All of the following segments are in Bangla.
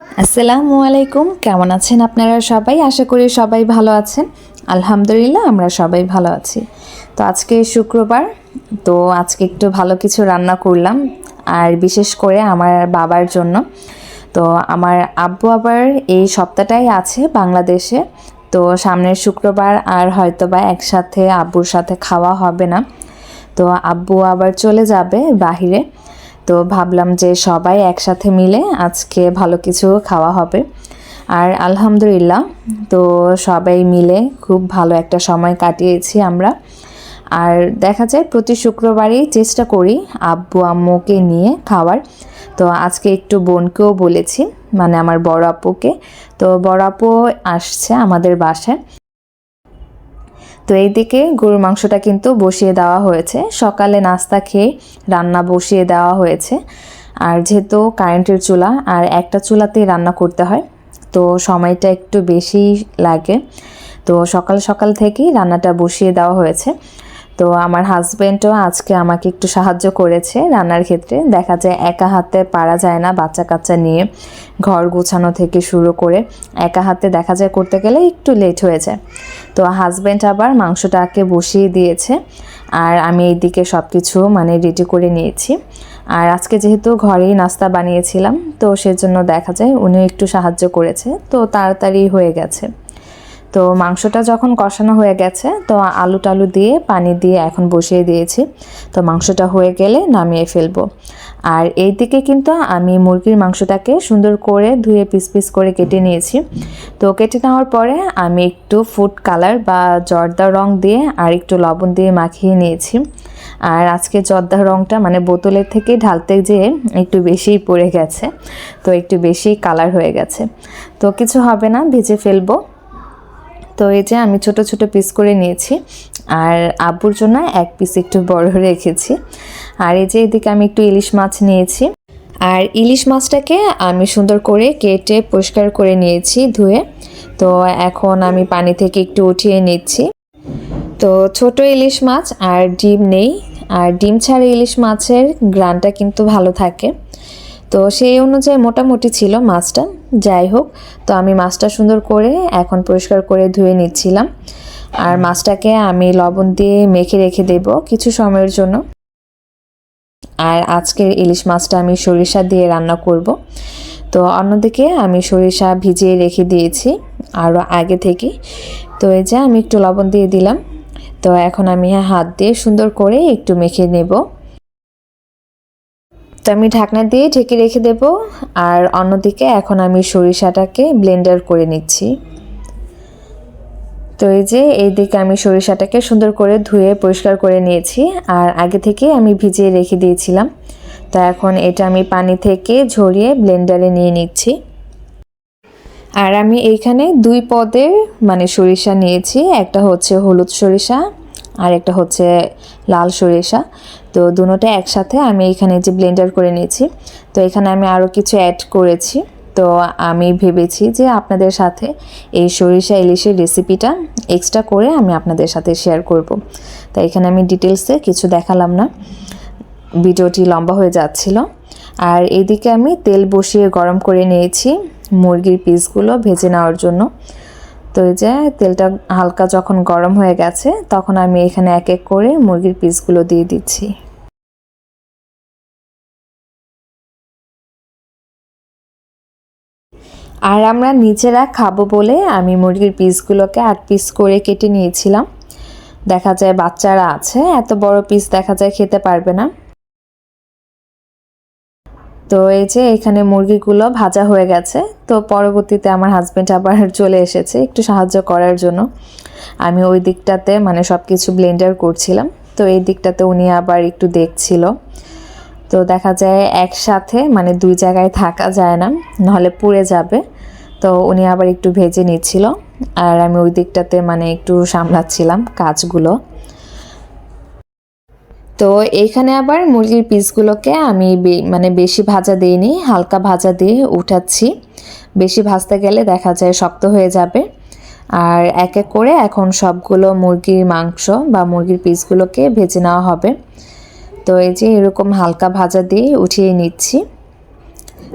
আসসালামু আলাইকুম। কেমন আছেন আপনারা সবাই? আশা করি সবাই ভালো আছেন। আলহামদুলিল্লাহ, আমরা সবাই ভালো আছি। তো আজকে শুক্রবার, তো আজকে একটু ভালো কিছু রান্না করলাম। আর বিশেষ করে আমার বাবার জন্য। তো আমার আব্বু আবার এই সপ্তাহটাই আছে বাংলাদেশে। তো সামনের শুক্রবার আর হয়তো বা একসাথে আব্বুর সাথে খাওয়া হবে না। তো আব্বু আবার চলে যাবে বাহিরে। তো ভাবলাম যে সবাই একসাথে মিলে আজকে ভালো কিছু খাওয়া হবে। আর আলহামদুলিল্লাহ, তো সবাই মিলে খুব ভালো একটা সময় কাটিয়েছি আমরা। আর দেখা যায় প্রতি শুক্রবারই চেষ্টা করি আব্বু, আম্মুকে নিয়ে খাওয়ার। তো আজকে একটু বোনকেও বলেছি মানে আমার বড় আপুকে। তো বড় আপু আসছে আমাদের বাসায়। তো এইদিকে গরুর মাংসটা কিন্তু বসিয়ে দেওয়া হয়েছে। সকালে নাস্তা খেয়ে রান্না বসিয়ে দেওয়া হয়েছে। আর যেহেতু কারেন্টের চুলা, আর একটা চুলাতেই রান্না করতে হয়, তো সময়টা একটু বেশি লাগে। তো সকাল সকাল থেকেই রান্নাটা বসিয়ে দেওয়া হয়েছে। তো আমার হাজব্যান্ডও আজকে আমাকে একটু সাহায্য করেছে রান্নার ক্ষেত্রে। দেখা যায় একা হাতে পারা যায় না বাচ্চা কাচ্চা নিয়ে ঘর গোছানো থেকে শুরু করে একা হাতে দেখা যায় করতে গেলে একটু লেট হয়ে যায়। তো হাজব্যান্ড আবার মাংসটাকে বসিয়ে দিয়েছে আর আমি এইদিকে সব কিছু মানে রেডি করে নিয়েছি। আর আজকে যেহেতু ঘরেই নাস্তা বানিয়েছিলাম, তো সেজন্য দেখা যায় উনিও একটু সাহায্য করেছে। তো তাড়াতাড়ি হয়ে গেছে। তো মাংসটা যখন কষানো হয়ে গেছে, তো আলু টালু দিয়ে পানি দিয়ে এখন বসিয়ে দিয়েছি। তো মাংসটা হয়ে গেলে নামিয়ে ফেলব। আর এই দিকে কিন্তু আমি মুরগির মাংসটাকে সুন্দর করে ধুয়ে পিস পিস করে কেটে নিয়েছি। তো কেটে নেওয়ার পরে আমি একটু ফুড কালার বা জর্দা রং দিয়ে আর একটু লবণ দিয়ে মাখিয়ে নিয়েছি। আর আজকে জর্দা রংটা মানে বোতলের থেকে ঢালতে যেয়ে একটু বেশিই পড়ে গেছে। তো একটু বেশি কালার হয়ে গেছে। তো কিছু হবে না, ভেজে ফেলব। তো এই যে আমি ছোট ছোট পিস করে নিয়েছি আর আব্বুর জন্য এক পিস একটু বড় রেখেছি। আর এই যে এদিকে আমি একটু ইলিশ মাছ নিয়েছি। আর ইলিশ মাছটাকে আমি সুন্দর করে কেটে পরিষ্কার করে নিয়েছি ধুয়ে। তো এখন আমি পানি থেকে একটু উঠিয়ে নিচ্ছি। তো ছোট ইলিশ মাছ আর ডিম নেই। আর ডিম ছাড়া ইলিশ মাছের গ্রানটা কিন্তু ভালো থাকে। তো সেই অনুযায়ী মোটামুটি ছিল মাছটা। যাই হোক, তো আমি মাছটা সুন্দর করে এখন পরিষ্কার করে ধুয়ে নিচ্ছিলাম। আর মাছটাকে আমি লবণ দিয়ে মেখে রেখে দেব কিছু সময়ের জন্য। আর আজকের ইলিশ মাছটা আমি সরিষা দিয়ে রান্না করব। তো অন্যদিকে আমি সরিষা ভিজিয়ে রেখে দিয়েছি আরও আগে থেকে। তো এই যে আমি একটু লবণ দিয়ে দিলাম। তো এখন আমি হাত দিয়ে সুন্দর করে একটু মেখে নেব। তো আমি ঢাকনা দিয়ে ঢেকে রেখে দেব, আর অন্যদিকে এখন আমি সরিষাটাকে ব্লেন্ডার করে নিচ্ছি। তো এই যে, এই দিকে আমি সরিষাটাকে সুন্দর করে ধুয়ে পরিষ্কার করে নিয়েছি, আর আগে থেকে আমি ভিজিয়ে রেখে দিয়েছিলাম। তো এখন এটা আমি পানি থেকে ঝরিয়ে ব্লেন্ডারে নিয়ে নিচ্ছি। আর আমি এইখানে দুই পদের মানে সরিষা নিয়েছি, একটা হচ্ছে হলুদ সরিষা, আর একটা হচ্ছে লাল সরিষা। তো দুটোটা একসাথে আমি এখানে যে ব্লেন্ডার করে নিয়েছি, তো এখানে আমি আরও কিছু অ্যাড করেছি। তো আমি ভেবেছি যে আপনাদের সাথে এই সরিষা ইলিশের রেসিপিটা এক্সট্রা করে আমি আপনাদের সাথে শেয়ার করব। তাই এখানে আমি ডিটেলসে কিছু দেখালাম না। ভিডিওটি লম্বা হয়ে যাচ্ছিল। আর এদিকে আমি তেল বসিয়ে গরম করে নিয়েছি মুরগির পিসগুলো ভেজে নেওয়ার জন্য। তো এই যে তেলটা হালকা যখন গরম হয়ে গেছে, তখন আমি এখানে এক এক করে মুরগির পিসগুলো দিয়ে দিচ্ছি। আর আমরা নিজেরা খাব বলে আমি মুরগির পিসগুলোকে আট পিস করে কেটে নিয়েছিলাম। দেখা যায় বাচ্চারা আছে, এত বড় পিস দেখা যায় খেতে পারবে না। তো এই যে এখানে মুরগিগুলো ভাজা হয়ে গেছে। তো পরবর্তীতে আমার হাজব্যান্ড আবার চলে এসেছে একটু সাহায্য করার জন্য। আমি ওই দিকটাতে মানে সব কিছু ব্লেন্ডার করছিলাম। তো এই দিকটাতে উনি আবার একটু দেখছিল। তো দেখা যায় একসাথে মানে দুই জায়গায় থাকা যায় না, নাহলে পুড়ে যাবে। তো উনি আবার একটু ভেজে নিচ্ছিল, আর আমি ওই দিকটাতে মানে একটু সামলাচ্ছিলাম কাজগুলো। তো এইখানে আবার মুরগির পিসগুলোকে আমি মানে বেশি ভাজা দিইনি, হালকা ভাজা দিয়ে উঠাচ্ছি। বেশি ভাজতে গেলে দেখা যায় শক্ত হয়ে যাবে। আর এক এক করে এখন সবগুলো মুরগির মাংস বা মুরগির পিসগুলোকে ভেজে নেওয়া হবে। তো এই যে এরকম হালকা ভাজা দিয়ে উঠিয়ে নিচ্ছি।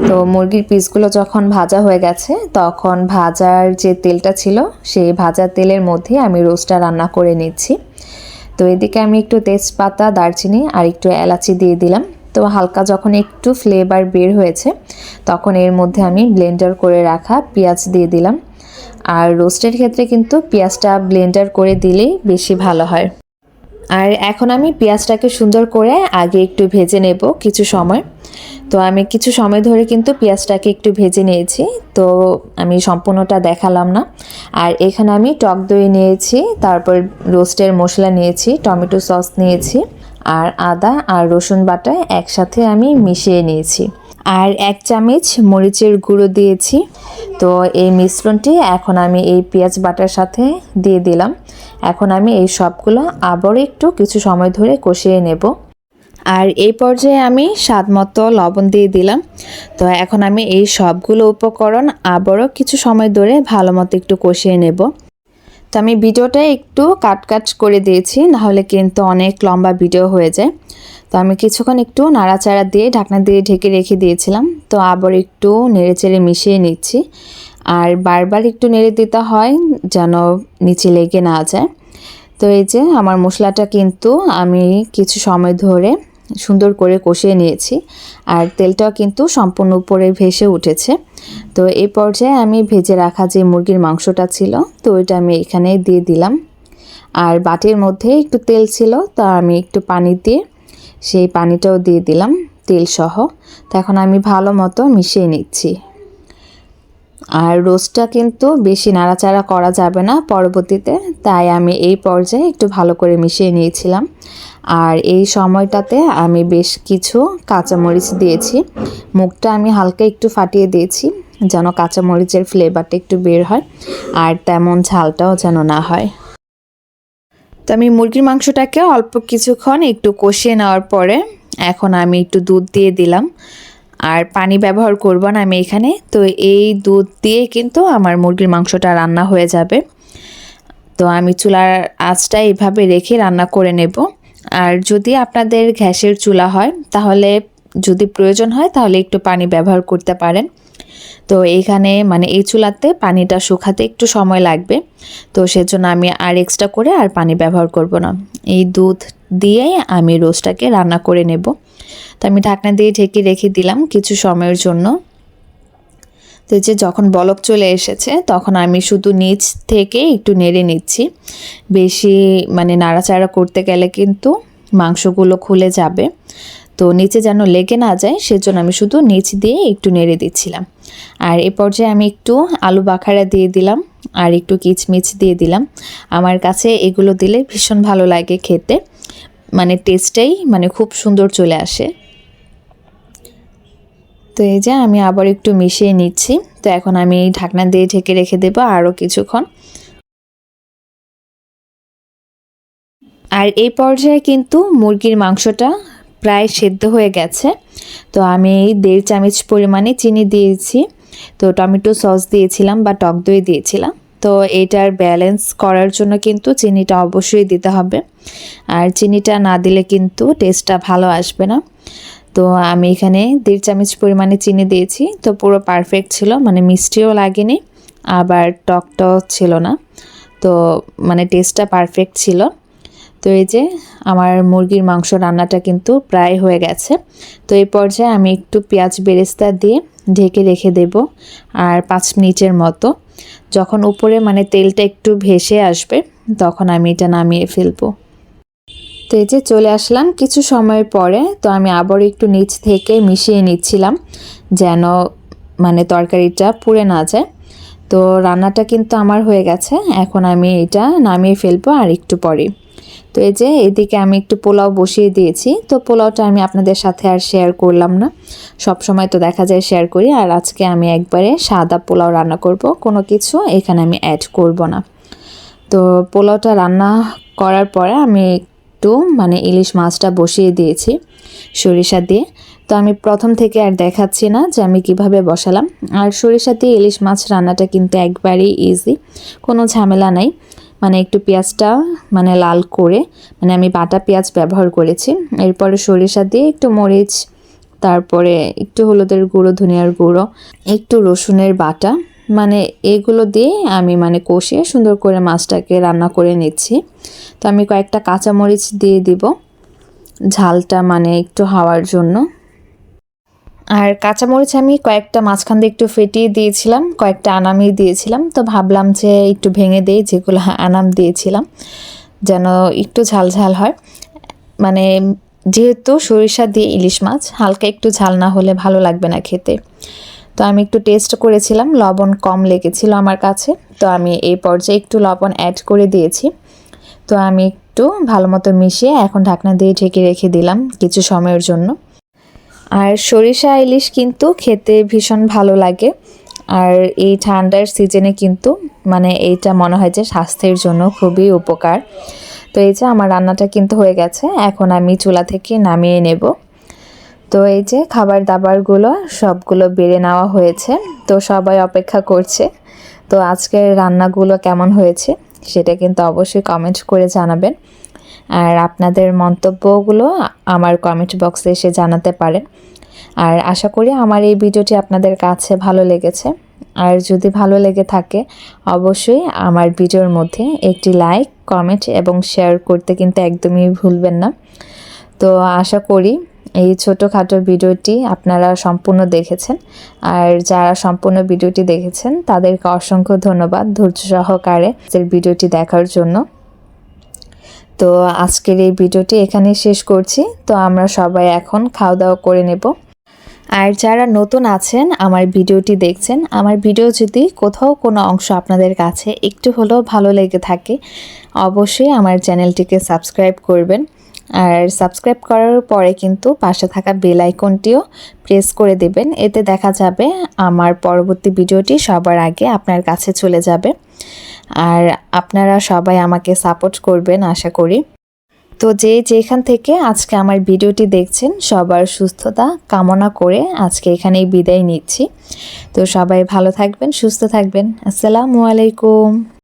তো মুরগির পিসগুলো যখন ভাজা হয়ে গেছে, তখন ভাজার যে তেলটা ছিল, সেই ভাজা তেলের মধ্যে আমি রোস্টটা রান্না করে নিচ্ছি। তো এদিকে আমি একটু তেজপাতা, দারচিনি আর একটু এলাচি দিয়ে দিলাম। তো হালকা যখন একটু ফ্লেভার বের হয়েছে, তখন এর মধ্যে আমি ব্লেন্ডার করে রাখা পেঁয়াজ দিয়ে দিলাম। আর রোস্টের ক্ষেত্রে কিন্তু পেঁয়াজটা ব্লেন্ডার করে দিলেই বেশি ভালো হয়। আর এখন আমি পেঁয়াজটাকে সুন্দর করে আগে একটু ভেজে নেব কিছু সময়। তো আমি কিছু সময় ধরে কিন্তু পেঁয়াজটাকে একটু ভেজে নিয়েছি। তো আমি সম্পূর্ণটা দেখালাম না। আর এখানে আমি টক দই নিয়েছি, তারপর রোস্টের মশলা নিয়েছি, টমেটো সস নিয়েছি, আর আদা আর রসুন বাটা একসাথে আমি মিশিয়ে নিয়েছি। আর এক চামচ মরিচের গুঁড়ো দিয়েছি। তো এই মিশ্রণটি এখন আমি এই পেঁয়াজ বাটার সাথে দিয়ে দিলাম। এখন আমি এই সবগুলো আবারও একটু কিছু সময় ধরে কষিয়ে নেব। আর এই পর্যায়ে আমি স্বাদ মতো লবণ দিয়ে দিলাম। তো এখন আমি এই সবগুলো উপকরণ আবারও কিছু সময় ধরে ভালো মতো একটু কষিয়ে নেব। তো আমি ভিডিওটা একটু কাট কাট করে দিয়েছি, নাহলে কিন্তু অনেক লম্বা ভিডিও হয়ে যায়। তো আমি কিছুক্ষণ একটু নাড়াচাড়া দিয়ে ঢাকনা দিয়ে ঢেকে রেখে দিয়েছিলাম। তো আবার একটু নেড়ে চেড়ে মিশিয়ে নিচ্ছি। আর বারবার একটু নেড়ে দিতে হয় যেন নিচে লেগে না যায়। তো এই যে আমার মশলাটা কিন্তু আমি কিছু সময় ধরে সুন্দর করে কষিয়ে নিয়েছি আর তেলটাও কিন্তু সম্পূর্ণ উপরে ভেসে উঠেছে। তো এই পর্যায়ে আমি ভেজে রাখা যে মুরগির মাংসটা ছিল, তো ওইটা আমি এখানে দিয়ে দিলাম। আর বাটির মধ্যে একটু তেল ছিল, তা আমি একটু পানি দিয়ে সেই পানিটাও দিয়ে দিলাম তেল সহ তো এখন আমি ভালো মতো মিশিয়ে নিচ্ছি। আর রোস্টটা কিন্তু বেশি নাড়াচাড়া করা যাবে না পরবর্তীতে, তাই আমি এই পর্যায়ে একটু ভালো করে মিশিয়ে নিয়েছিলাম। আর এই সময়টাতে আমি বেশ কিছু কাঁচামরিচ দিয়েছি। মুখটা আমি হালকা একটু ফাটিয়ে দিয়েছি যেন কাঁচামরিচের ফ্লেভারটা একটু বের হয় আর তেমন ঝালটাও যেন না হয়। তো আমি মুরগির মাংসটাকে অল্প কিছুক্ষণ একটু কষিয়ে নেওয়ার পরে এখন আমি একটু দুধ দিয়ে দিলাম। আর পানি ব্যবহার করব না আমি এখানে। তো এই দুধ দিয়ে কিন্তু আমার মুরগির মাংসটা রান্না হয়ে যাবে। তো আমি চুলার আঁচটা এইভাবে রেখে রান্না করে নেব। আর যদি আপনাদের গ্যাসের চুলা হয়, তাহলে যদি প্রয়োজন হয়, তাহলে একটু পানি ব্যবহার করতে পারেন। তো এইখানে মানে এই চুলাতে পানিটা শুকাতে একটু সময় লাগবে। তো সেজন্য আমি আর এক্সট্রা করে আর পানি ব্যবহার করব না। এই দুধ দিয়ে আমি রোস্টটাকে রান্না করে নেব। তো আমি ঢাকনা দিয়ে ঢেকে রেখে দিলাম কিছু সময়ের জন্য। তো যে যখন বলক চলে এসেছে, তখন আমি শুধু নিচ থেকে একটু নেড়ে নিচ্ছি। বেশি মানে নাড়াচাড়া করতে গেলে কিন্তু মাংসগুলো খুলে যাবে। তো নিচে যেন লেগে না যায়, সেজন্য আমি শুধু নিচ দিয়ে একটু নেড়ে দিচ্ছিলাম। আর এ পর্যায়ে আমি একটু আলু বাখারা দিয়ে দিলাম আর একটু কিচমিচ দিয়ে দিলাম। আমার কাছে এগুলো দিলে ভীষণ ভালো লাগে খেতে। মানে টেস্টটাই মানে খুব সুন্দর চলে আসে। তো এই যে আমি আবার একটু মিশিয়ে নিচ্ছি। তো এখন আমি ঢাকনা দিয়ে ঢেকে রেখে দেবো আরও কিছুক্ষণ। আর এই পর্যায়ে কিন্তু মুরগির মাংসটা প্রায় সেদ্ধ হয়ে গেছে। তো আমি দেড় চামচ পরিমাণে চিনি দিয়েছি। তো টমেটো সস দিয়েছিলাম বা টক দই দিয়েছিলাম। তো এটার ব্যালেন্স করার জন্য কিন্তু চিনিটা অবশ্যই দিতে হবে। আর চিনিটা না দিলে কিন্তু টেস্টটা ভালো আসবে না। তো আমি এখানে দেড় চামচ পরিমাণে চিনি দিয়েছি। তো পুরো পারফেক্ট ছিল মানে মিষ্টিও লাগেনি, আবার টকটাও ছিল না। তো মানে টেস্টটা পারফেক্ট ছিল। তো এই যে আমার মুরগির মাংস রান্নাটা কিন্তু প্রায় হয়ে গেছে। তো এই পর্যায়ে আমি একটু পেঁয়াজ বেরেস্তা দিয়ে ঢেকে রেখে দেব, আর পাঁচ মিনিটের মতো। যখন উপরে মানে তেলটা একটু ভেসে আসবে, তখন আমি এটা নামিয়ে ফেলব। তো এই যে চলে আসলাম কিছু সময় পরে, তো আমি আবার একটু নিচ থেকে মিশিয়ে নিচ্ছিলাম যেন মানে তরকারিটা পুড়ে না যায়। তো রান্নাটা কিন্তু আমার হয়ে গেছে, এখন আমি এটা নামিয়ে ফেলব আর একটু পরে। তো এই যে এদিকে আমি একটু পোলাও বসিয়ে দিয়েছি। তো পোলাওটা আমি আপনাদের সাথে আর শেয়ার করলাম না। সব সময় তো দেখা যায় শেয়ার করি। আর আজকে আমি একবারে সাদা পোলাও রান্না করব। কোনো কিছু এখানে আমি অ্যাড করব না। তো পোলাওটা রান্না করার পরে আমি একটু মানে ইলিশ মাছটা বসিয়ে দিয়েছি সরিষা দিয়ে। তো আমি প্রথম থেকে আর দেখাচ্ছি না যে আমি কীভাবে বসালাম। আর সরিষা দিয়ে ইলিশ মাছ রান্নাটা কিন্তু একবারেই ইজি কোনো ঝামেলা নাই। মানে একটু পেঁয়াজটা মানে লাল করে মানে আমি বাটা পেঁয়াজ ব্যবহার করেছি। এরপরে সরিষা দিয়ে একটু মরিচ, তারপরে একটু হলুদের গুঁড়ো, ধনিয়ার গুঁড়ো, একটু রসুনের বাটা মানে এগুলো দিয়ে আমি মানে কষিয়ে সুন্দর করে মাছটাকে রান্না করে নিচ্ছি। তো আমি কয়েকটা কাঁচামরিচ দিয়ে দিব, ঝালটা মানে একটু হাওয়ার জন্য। আর কাঁচামরিচ আমি কয়েকটা মাঝখান দিয়ে একটু ফেটিয়ে দিয়েছিলাম, কয়েকটা আনামি দিয়েছিলাম। তো ভাবলাম যে একটু ভেঙে দেই, যেগুলো আনাম দিয়েছিলাম, যেন একটু ঝাল ঝাল হয়। মানে যেহেতু সরিষা দিয়ে ইলিশ মাছ, হালকা একটু ঝাল না হলে ভালো লাগবে না খেতে। তো আমি একটু টেস্ট করেছিলাম, লবণ কম লেগেছিল আমার কাছে। তো আমি এই পর্যায়ে একটু লবণ অ্যাড করে দিয়েছি। তো আমি একটু ভালো মতো মিশিয়ে এখন ঢাকনা দিয়ে ঢেকে রেখে দিলাম কিছু সময়ের জন্য। আর সরিষা ইলিশ কিন্তু খেতে ভীষণ ভালো লাগে। আর এই ঠান্ডার সিজনে কিন্তু মানে এইটা মনে হয় যে স্বাস্থ্যের জন্য খুবই উপকার। তো এই যে আমার রান্নাটা কিন্তু হয়ে গেছে, এখন আমি চুলা থেকে নামিয়ে নেব। তো এই যে খাবার দাবারগুলো সবগুলো বেড়ে নেওয়া হয়েছে, তো সবাই অপেক্ষা করছে। তো আজকের রান্নাগুলো কেমন হয়েছে সেটা কিন্তু অবশ্যই কমেন্ট করে জানাবেন। আর আপনাদের মন্তব্যগুলো আমার কমেন্ট বক্সে এসে জানাতে পারেন। আর আশা করি আমার এই ভিডিওটি আপনাদের কাছে ভালো লেগেছে। আর যদি ভালো লেগে থাকে, অবশ্যই আমার ভিডিওর মধ্যে একটি লাইক কমেন্ট এবং শেয়ার করতে কিন্তু একদমই ভুলবেন না। তো আশা করি এই ছোটোখাটো ভিডিওটি আপনারা সম্পূর্ণ দেখেছেন। আর যারা সম্পূর্ণ ভিডিওটি দেখেছেন, তাদেরকে অসংখ্য ধন্যবাদ ধৈর্য সহকারে ভিডিওটি দেখার জন্য। তো আজকের এই ভিডিওটি এখানে শেষ করছি। তো আমরা সবাই এখন খাওয়া দাওয়া করে নেব। আর যারা নতুন আছেন, আমার ভিডিওটি দেখছেন, আমার ভিডিও যদি কোথাও কোনো অংশ আপনাদের কাছে একটু হলেও ভালো লেগে থাকে, অবশ্যই আমার চ্যানেলটিকে সাবস্ক্রাইব করবেন। আর সাবস্ক্রাইব করার পরে কিন্তু পাশে থাকা বেল আইকনটিও প্রেস করে দেবেন। এতে দেখা যাবে আমার পরবর্তী ভিডিওটি সবার আগে আপনার কাছে চলে যাবে। আর আপনারা সবাই আমাকে সাপোর্ট করবেন, আশা করি। তো যে যেখান থেকে আজকে আমার ভিডিওটি দেখছেন, সবার সুস্থতা কামনা করে আজকে এখানেই বিদায় নিচ্ছি। তো সবাই ভালো থাকবেন, সুস্থ থাকবেন। আসসালামু আলাইকুম।